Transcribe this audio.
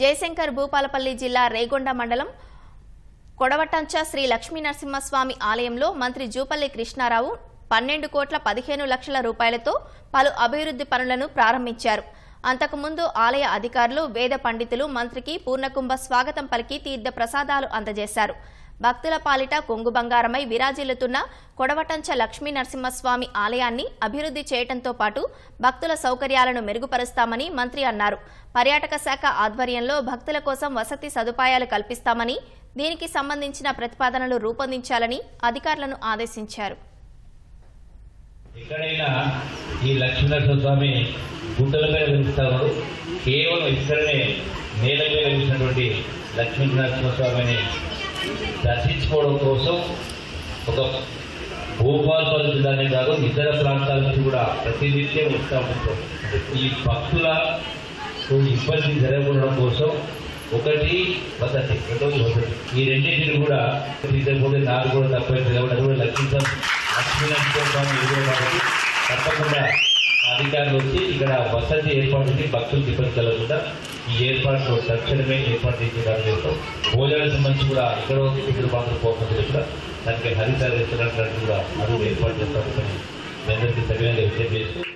జయశంకర్ భూపాలపల్లి జిల్లా రేగొండ మండలం కొడవటంచ శ్రీ లక్ష్మీ నరసింహస్వామి ఆలయంలో మంత్రి జూపల్లి కృష్ణారావు పన్నెండు కోట్ల పదిహేను లక్షల రూపాయలతో పలు అభివృద్ధి పనులను ప్రారంభించారు. అంతకుముందు ఆలయ అధికారులు వేద పండితులు మంత్రికి పూర్ణకుంభ స్వాగతం పలికి తీర్థ ప్రసాదాలు అందజేశారు. భక్తుల పాలిట కొంగు బంగారమై విరాజిల్లుతున్న కొడవటంచ లక్ష్మీ నరసింహస్వామి ఆలయాన్ని అభివృద్ధి చేయడంతో పాటు భక్తుల సౌకర్యాలను మెరుగుపరుస్తామని మంత్రి అన్నారు. పర్యాటక శాఖ ఆధ్వర్యంలో భక్తుల కోసం వసతి సదుపాయాలు కల్పిస్తామని దీనికి సంబంధించిన ప్రతిపాదనలు రూపొందించాలని అధికారులను ఆదేశించారు. ఎక్కడైనా ఈ లక్ష్మీనరసింహ గుట్టల మీద వెలుస్తాడు కేవలం ఇక్కడనే నేల మీద వెలిసినటువంటి లక్ష్మీనరసింహ దర్శించుకోవడం కోసం ఒక భూపాలపల్లి జిల్లానే కాదు ఇతర ప్రాంతాల నుంచి కూడా ప్రతినిత్యం వస్తూ ఉంటాం. ఈ భక్తుల ఇబ్బంది జరగకుండా కోసం ఒకటి వసతి రెండోది వసతి ఈ రెండింటిని కూడా తీసుకోకపోతే నాకు కూడా తప్పని కాబట్టి కూడా లక్ష్మీ లక్ష్మీనరసింహ స్వామి ఎదురు కాబట్టి అధికారులు వచ్చి ఇక్కడ వసతి ఏర్పాటు చేసి భక్తులకు ఇబ్బంది కలగకుండా ఈ ఏర్పాట్లు తక్షణమే ఏర్పాటు చేసేదాన్ని చేస్తాం. భోజనాలకు సంబంధించి కూడా ఎక్కడో ఇద్దరు పాత్ర పోకుండా కూడా దానికి హరిత రెస్టారెంట్ కూడా అడుగు ఏర్పాటు చేస్తామని మీ అందరికీ సవ్యంగా విజయం చేస్తూ